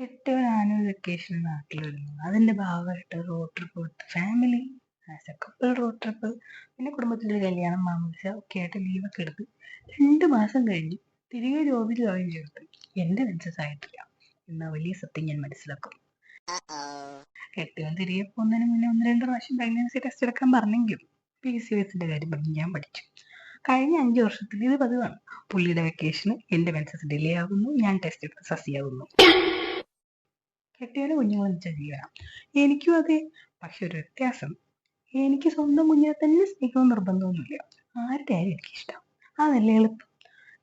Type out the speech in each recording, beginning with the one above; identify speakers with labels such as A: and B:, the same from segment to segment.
A: കെട്ടിയവനാണ് vacation നാട്ടിൽ വരുന്നു അതിന്റെ ഭാഗമായിട്ട് road trip family as a couple road trip പിന്നെ കുടുംബത്തിലെ കല്യാണം മാമൂസ ഒക്കെ ആയിട്ട് ലീവൊക്കെ എടുത്ത് രണ്ട് മാസം കഴിഞ്ഞ് തിരികെ ജോബിൽ ജോയിൻ ചെയ്തിട്ട് എന്റെ മെൻസസ് ആയിട്ടില്ല. എന്ന വലിയ സത്യം ഞാൻ മനസ്സിലാക്കും. കെട്ടിയവൻ തിരികെ പോകുന്നതിന് മുന്നേ ഒന്ന് രണ്ട് പ്രാവശ്യം പ്രഗ്നൻസി ടെസ്റ്റ് എടുക്കാൻ പറഞ്ഞെങ്കിലും പി സി എസിന്റെ കാര്യം പറഞ്ഞ് ഞാൻ പഠിച്ചു. കഴിഞ്ഞ അഞ്ച് വർഷത്തിൽ ഇത് പതിവാണ്. പുള്ളിയുടെ വെക്കേഷന് എന്റെ മെൻസസ് ഡിലേ ആകുന്നു ഞാൻ ടെസ്റ്റ് എടുത്ത് സസിയാകുന്നു. കെട്ടിയവന് കുഞ്ഞുങ്ങൾ വെച്ച ജീവനാണ് എനിക്കും അതെ. പക്ഷെ ഒരു വ്യത്യാസം. എനിക്ക് സ്വന്തം കുഞ്ഞിനെ തന്നെ സ്നേഹിക്കണം നിർബന്ധമൊന്നുമില്ല. ആരുടെ ആരും എനിക്കിഷ്ടം? അതല്ലേ എളുപ്പം.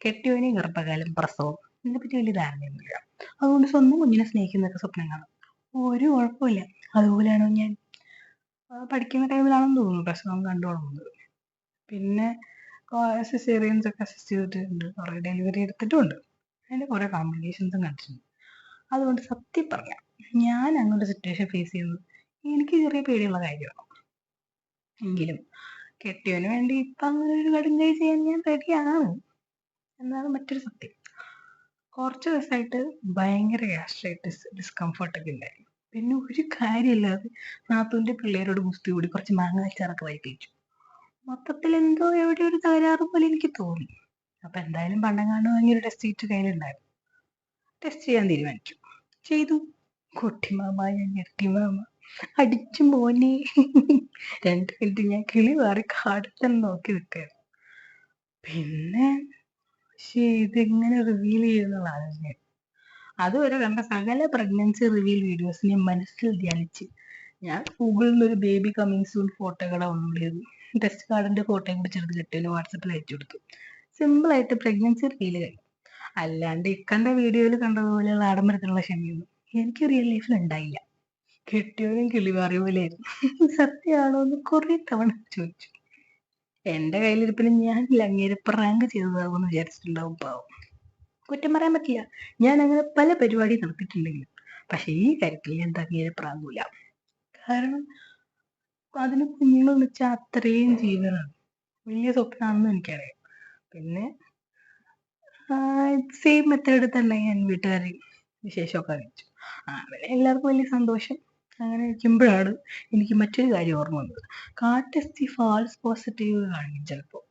A: കെട്ടിയവനെയും ഗർഭകാലം പ്രസവം ഇതിനെപ്പറ്റി വലിയ ധാരണയൊന്നുമില്ല. അതുകൊണ്ട് സ്വന്തം കുഞ്ഞിനെ സ്നേഹിക്കുന്നൊക്കെ സ്വപ്നം കാണും. ഒരു കുഴപ്പമില്ല. അതുപോലെയാണോ ഞാൻ? പഠിക്കുന്ന ടൈമിലാണെന്ന് തോന്നുന്നു പ്രസവം കണ്ടു തുടങ്ങുന്നത് പിന്നെ സിസേറിയൻസ് ഒക്കെ അസിസ്റ്റ് ചെയ്തിട്ടുണ്ട്. കുറേ ഡെലിവറി എടുത്തിട്ടുമുണ്ട്. അതിന്റെ കുറേ കോംപ്ലിക്കേഷൻസും കണ്ടിട്ടുണ്ട്. അതുകൊണ്ട് സത്യം പറയാം ഞാൻ അങ്ങനൊരു സിറ്റുവേഷൻ ഫേസ് ചെയ്യുന്നത് എനിക്ക് ചെറിയ പേടിയുള്ള കാര്യമാണ്. എങ്കിലും കെട്ടിയവന് വേണ്ടി ഇപ്പം അങ്ങനെ ഒരു കടുങ്കൈ ചെയ്യാൻ ഞാൻ റെഡിയാണ്. എന്നാണ് മറ്റൊരു സത്യം. കുറച്ച് ദിവസമായിട്ട് ഭയങ്കര ഗ്യാസ്ട്രൈറ്റിസ് ഡിസ്കംഫർട്ടൊക്കെ ഉണ്ടായി. പിന്നെ ഒരു കാര്യമില്ലാതെ നാത്തൂന്റെ പിള്ളേരോട് ഗുസ്തി കൂടി കുറച്ച് മാങ്ങ അച്ചാറൊക്കെ വൈകിച്ചു മൊത്തത്തിൽ എന്തോ എവിടെ ഒരു തകരാറ് പോലെ എനിക്ക് തോന്നി. അപ്പം എന്തായാലും പണ്ടങ്ങാണ്ട് കാണുവാങ്ങി ഒരു ടെസ്റ്റ് ചെയ്തിട്ട് കയ്യിലുണ്ടായിരുന്നു. ടെസ്റ്റ് ചെയ്യാൻ തീരുമാനിച്ചു. ചെയ്തു. കുട്ടിമാമ ഞാൻ ഞെട്ടിമാമ അടിച്ചു മോനെ. രണ്ട് മിനിറ്റ് ഞാൻ കിളി മാറി കാടിൽ നോക്കി നിൽക്കുകയായിരുന്നു പിന്നെ പക്ഷേ ഇതെങ്ങനെ റിവീൽ ചെയ്യുന്നതാണ് അതുവരെ കണ്ട സകല പ്രഗ്നൻസി റിവീൽ വീഡിയോസിനെ മനസ്സിൽ ധ്യാനിച്ച് ഞാൻ ഗൂഗിളിൽ നിന്ന് ഒരു ബേബി കമ്മിങ് സൂൺ ഫോട്ടോകളെ ഒന്നും ചെയ്തു. ടെസ്റ്റ് കാർഡിന്റെ ഫോട്ടോയും കൂടി ചെറുത് കെട്ടിന് വാട്സപ്പിൽ അയച്ചു കൊടുത്തു. സിമ്പിൾ ആയിട്ട് പ്രഗ്നൻസി റിവീൽ കഴിഞ്ഞു. അല്ലാണ്ട് ഇക്കണ്ട വീഡിയോയിൽ കണ്ടതുപോലെയുള്ള ആഡംബരത്തിലുള്ള ക്ഷമയൊന്നും എനിക്ക് റിയൽ ലൈഫിൽ ഉണ്ടായില്ല കെട്ടിയവനും കിളിമാറിയ പോലെയായിരുന്നു. സത്യമാണോ എന്ന് കുറെ തവണ ചോദിച്ചു. എന്റെ കയ്യിലിരിപ്പിന് ഞാൻ അങ്ങേരെ പ്രാങ്ക് ചെയ്തതാകുമെന്ന് വിചാരിച്ചിട്ടുണ്ടാവും പാവം. കുറ്റം പറയാൻ പറ്റില്ല. ഞാൻ അങ്ങനെ പല പരിപാടി നടത്തിയിട്ടുണ്ടെങ്കിലും. പക്ഷെ ഈ കാര്യത്തിൽ ഞാൻ അങ്ങേരെ പ്രാങ്കൂല? കാരണം അതിന് കുഞ്ഞുങ്ങൾ വെച്ചാൽ അത്രയും ജീവനാണ്. വലിയ സ്വപ്നമാണെന്ന് എനിക്കറിയാം. പിന്നെ സെയിം മെത്തേഡ് തന്നെ ഞാൻ വീട്ടുകാരെയും വിശേഷമൊക്കെ അറിയിച്ചു. അങ്ങനെ എല്ലാവർക്കും വലിയ സന്തോഷം. അങ്ങനെ ഇരിക്കുമ്പോഴാണ് എനിക്ക് മറ്റൊരു കാര്യം ഓർമ്മ വന്നത്. ദി ഫാൾസ് പോസിറ്റീവ് കാണിക്കും ചിലപ്പോൾ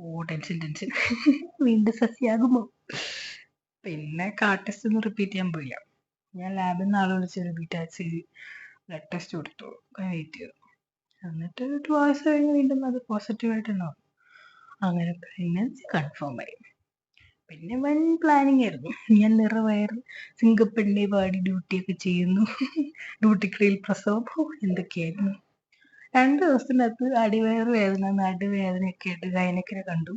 A: ഓ ടെൻഷൻ ടെൻഷൻ വീണ്ടും സസ്യാകുമോ? പിന്നെ കാട്ടെസ്റ്റ് ഒന്നും റിപ്പീറ്റ് ചെയ്യാൻ പോയില്ല. ഞാൻ ലാബിൽ നിന്ന് ആളെ വിളിച്ച് റിപ്പീറ്റ് അയച്ച് ബ്ലഡ് ടെസ്റ്റ് കൊടുത്തു. വെയിറ്റ് ചെയ്തു. എന്നിട്ട് ടു അവേഴ്സ് കഴിഞ്ഞ് വീണ്ടും അത് പോസിറ്റീവായിട്ട് തന്നെ വന്നു. അങ്ങനെ പ്രഗ്നൻസി കൺഫേം ആയി. പിന്നെ വൻ പ്ലാനിങ് ആയിരുന്നു. ഞാൻ നിറവയർ സിംഗപ്പണ്ണി പാടി ഡ്യൂട്ടിയൊക്കെ ചെയ്യുന്നു. ഡ്യൂട്ടിക്കിടയിൽ പ്രസവം. എന്തൊക്കെയായിരുന്നു? രണ്ട് ദിവസത്തിനകത്ത് അടിവയർ വേദന നടുവേദനയൊക്കെ ആയിട്ട് ഗൈനക്കിനെ കണ്ടു.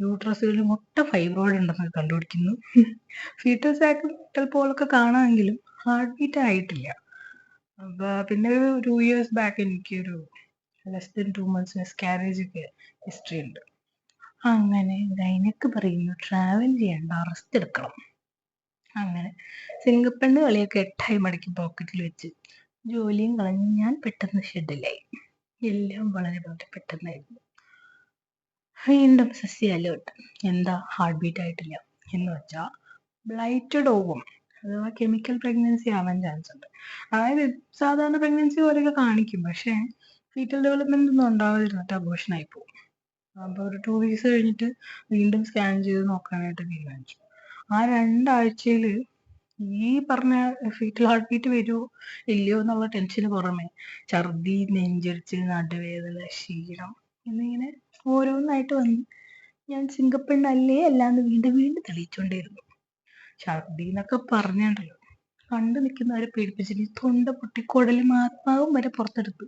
A: യൂട്രസുകളിൽ മൊട്ട ഫൈബ്രോയിഡ് ഉണ്ടെന്ന് കണ്ടുപിടിക്കുന്നു. ഫീറ്റസ് ആക്ടൽ പോലൊക്കെ കാണാമെങ്കിലും ഹാർട്ട് ബീറ്റ് ആയിട്ടില്ല. പിന്നെ ഒരു ടു ഇയേഴ്സ് ബാക്ക് എനിക്കൊരു less than two months miscarriage ഒക്കെ ഹിസ്റ്ററി ഉണ്ട്. അങ്ങനെ ഗൈനക്ക് പറയുന്നു ട്രാവൽ ചെയ്യണ്ട റെസ്റ്റ് എടുക്കണം. അങ്ങനെ സിംഗപ്പണ്ണ് കളിയൊക്കെ എട്ടായി മടക്കി പോക്കറ്റിൽ വെച്ച് ജോലിയും കളഞ്ഞ് ഞാൻ പെട്ടെന്ന് ഷെഡിലായി എല്ലാം വളരെ വളരെ പെട്ടെന്നായിരുന്നു. വീണ്ടും സസ്യ അലേർട്ട് എന്താ ഹാർട്ട് ബീറ്റ് ആയിട്ടില്ല എന്ന് വെച്ചാൽ ബ്ലൈറ്റഡ് ഓവും അഥവാ കെമിക്കൽ പ്രഗ്നൻസി ആവാൻ ചാൻസ് ഉണ്ട്. അതായത് സാധാരണ പ്രഗ്നൻസി പോലെയൊക്കെ കാണിക്കും പക്ഷേ ഫീറ്റൽ ഡെവലപ്മെന്റ് ഒന്നും ഉണ്ടാവാതിരുന്നിട്ട് അബോഷനായി പോകും അപ്പോൾ ഒരു ടു വീക്സ് കഴിഞ്ഞിട്ട് വീണ്ടും സ്കാൻ ചെയ്ത് നോക്കാനായിട്ട് തീരുമാനിച്ചു. ആ രണ്ടാഴ്ചയിൽ ഈ പറഞ്ഞ ഫീറ്റൽ ഹാർട്ട് ബീറ്റ് വരുമോ ഇല്ലയോ എന്നുള്ള ടെൻഷന് പുറമെ ഛർദി നെഞ്ചരിച്ച് നടുവേദന ക്ഷീണം എന്നിങ്ങനെ ഓരോന്നായിട്ട് വന്ന് ഞാൻ സിംഗപ്പെണ്ണല്ലേ അല്ലാന്ന് വീണ്ടും വീണ്ടും തെളിയിച്ചുകൊണ്ടേയിരുന്നു ഛർദി എന്നൊക്കെ പറഞ്ഞുണ്ടല്ലോ. കണ്ടു നിൽക്കുന്നവരെ പേടിപ്പിച്ചിട്ട് തൊണ്ട പൊട്ടി കുടലും ആത്മാവും വരെ പുറത്തെടുത്ത്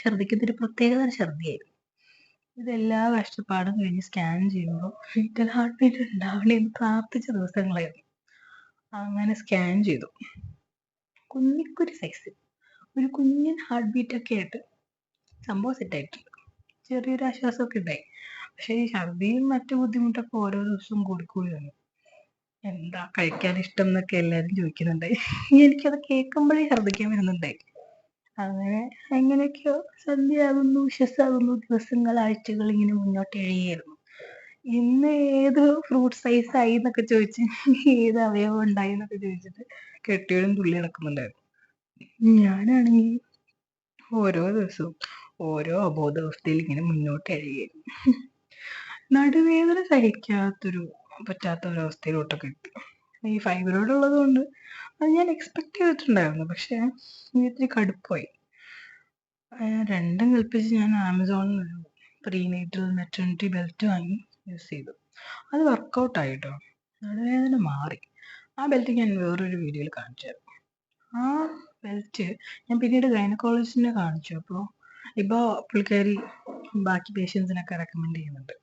A: ഛർദിക്കുന്നൊരു പ്രത്യേകതര ഛർദിയായിരുന്നു. ഇതെല്ലാ കഷ്ടപ്പാടും കഴിഞ്ഞ് സ്കാൻ ചെയ്യുമ്പോൾ ഫീറ്റൽ ഹാർട്ട് ബീറ്റ് ഉണ്ടാവണേ എന്ന് പ്രാർത്ഥിച്ച ദിവസങ്ങളായിരുന്നു. അങ്ങനെ സ്കാൻ ചെയ്തു. കുഞ്ഞിക്കൊരു സൈസ് ഒരു കുഞ്ഞൻ ഹാർട്ട് ബീറ്റ് ഒക്കെ ആയിട്ട് സംഭവം സെറ്റായിട്ടുണ്ട് ചെറിയൊരു ആശ്വാസമൊക്കെ ഉണ്ടായി. പക്ഷേ ഈ ഛർദിയും മറ്റു ബുദ്ധിമുട്ടൊക്കെ ഓരോ ദിവസവും കൂടിക്കൂടി വന്നു എന്താ കഴിക്കാൻ ഇഷ്ടം എന്നൊക്കെ എല്ലാവരും ചോദിക്കുന്നുണ്ടായി. എനിക്കത് കേൾക്കുമ്പോഴേ ഛർദിക്കാൻ വരുന്നുണ്ടായി. അങ്ങനെ എങ്ങനെയൊക്കെയോ സന്ധ്യയാകുന്നു വിശ്വസാകുന്നു ദിവസങ്ങൾ ആഴ്ചകൾ ഇങ്ങനെ മുന്നോട്ട് എഴുതിയായിരുന്നു ഇന്ന് ഏത് ഫ്രൂട്ട് സൈസ് ആയി എന്നൊക്കെ ചോദിച്ച് ഏത് അവയവം ഉണ്ടായി എന്നൊക്കെ ചോദിച്ചിട്ട് കെട്ടിയവരും തുള്ളി നടക്കുന്നുണ്ടായിരുന്നു. ഞാനാണെങ്കിൽ ഓരോ ദിവസവും ഓരോ അബോധാവസ്ഥയിൽ ഇങ്ങനെ മുന്നോട്ട് എഴുതിയായിരുന്നു നടുവേദന സഹിക്കാത്തൊരു പറ്റാത്ത ഒരവസ്ഥയിലോട്ടൊക്കെ എത്തി. ഈ ഫൈബ്രോയിഡ് ഉള്ളത് കൊണ്ട് അത് ഞാൻ എക്സ്പെക്ട് ചെയ്തിട്ടുണ്ടായിരുന്നു. പക്ഷേ ഇത് ഇത്തിരി കടുപ്പായി രണ്ടും കൽപ്പിച്ച് ഞാൻ ആമസോണിൽ ഒരു പ്രീനേറ്റൽ മെറ്റേണിറ്റി ബെൽറ്റ് വാങ്ങി യൂസ് ചെയ്തു. അത് വർക്കൗട്ടായി ആയിട്ടോ? നടുവേദന മാറി. ആ ബെൽറ്റ് ഞാൻ വേറൊരു വീഡിയോയിൽ കാണിച്ചു തരാം ആ ബെൽറ്റ് ഞാൻ പിന്നീട് ഗൈനക്കോളജിസ്റ്റിനെ കാണിച്ചു. അപ്പോൾ ഇപ്പോൾ പുള്ളിക്കാരി ബാക്കി പേഷ്യൻസിനൊക്കെ റെക്കമെൻഡ് ചെയ്യുന്നുണ്ട്.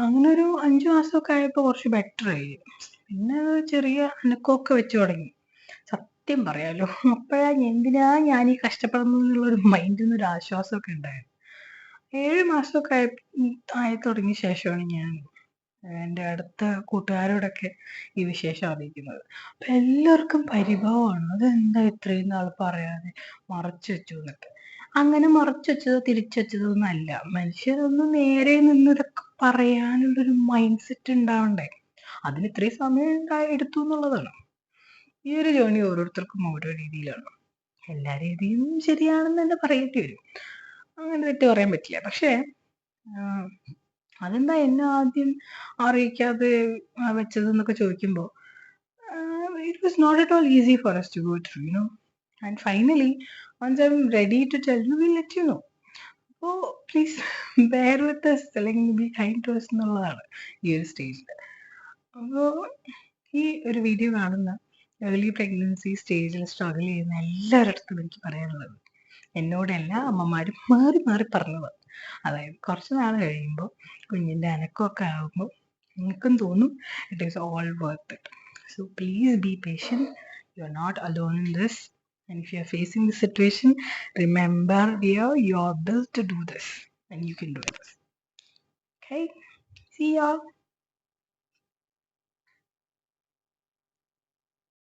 A: അങ്ങനെ ഒരു അഞ്ചു മാസമൊക്കെ ആയപ്പോൾ കുറച്ച് ബെറ്റർ ആയി. പിന്നെ ചെറിയ അനക്കമൊക്കെ വെച്ച് തുടങ്ങി. സത്യം പറയാലോ അപ്പോഴാ എന്തിനാ ഞാൻ ഈ കഷ്ടപ്പെടുന്നതെന്നുള്ളൊരു മൈൻഡിൽ ഒരു ആശ്വാസമൊക്കെ ഉണ്ടായിരുന്നു ഏഴ് മാസമൊക്കെ ആയ ആയി തുടങ്ങിയ ശേഷമാണ് ഞാൻ എന്റെ അടുത്ത കൂട്ടുകാരോടൊക്കെ ഈ വിശേഷം അറിയിക്കുന്നത്. അപ്പൊ എല്ലാവർക്കും പരിഭവമാണ്. അതെന്താ ഇത്രയും നാൾ പറയാതെ മറച്ചു വെച്ചു എന്നൊക്കെ. അങ്ങനെ മറച്ചുവെച്ചതോ തിരിച്ചുവെച്ചതോ തിരിച്ചു വെച്ചതോ ഒന്നല്ല. മനുഷ്യരൊന്ന് നേരെ നിന്ന് ഇതൊക്കെ പറയാനുള്ളൊരു മൈൻഡ് സെറ്റ് ഉണ്ടാവണ്ടേ? അതിന് ഇത്രയും സമയം എടുത്തു എന്നുള്ളതാണ്. ഈ ഒരു ജേണി ഓരോരുത്തർക്കും ഓരോ രീതിയിലാണ്. എല്ലാ രീതിയും ശരിയാണെന്ന് തന്നെ പറയേണ്ടി വരും. അങ്ങനെ തെറ്റ് പറയാൻ പറ്റില്ല. പക്ഷേ അതെന്താ എന്നെ ആദ്യം അറിയിക്കാതെ വെച്ചത് എന്നൊക്കെ ചോദിക്കുമ്പോൾ it was not at all easy for us to go through no and finally once I'm ready to tell you will let you know അപ്പോൾ പ്ലീസ് ബെയർ വിത്ത് us. അല്ലെങ്കിൽ ബി കൈൻഡ് ടു us എന്നുള്ളതാണ് ഈ ഒരു സ്റ്റേജിൽ അപ്പോൾ ഈ ഒരു video കാണുന്ന ഏർലി പ്രഗ്നൻസി സ്റ്റേജിൽ സ്ട്രഗിൾ ചെയ്യുന്ന എല്ലാവരുടെ അടുത്തും എനിക്ക് പറയാനുള്ളത്. എന്നോട് എല്ലാ അമ്മമാരും മാറി മാറി പറഞ്ഞത്. അതായത് കുറച്ച് നാൾ കഴിയുമ്പോൾ കുഞ്ഞിന്റെ അനക്കമൊക്കെ ആകുമ്പോൾ നിങ്ങൾക്കും തോന്നും it is all worth it so please be patient you are not alone in this And if you are facing the situation, remember dear, you are built to do this and you can do this. Okay, see y'all.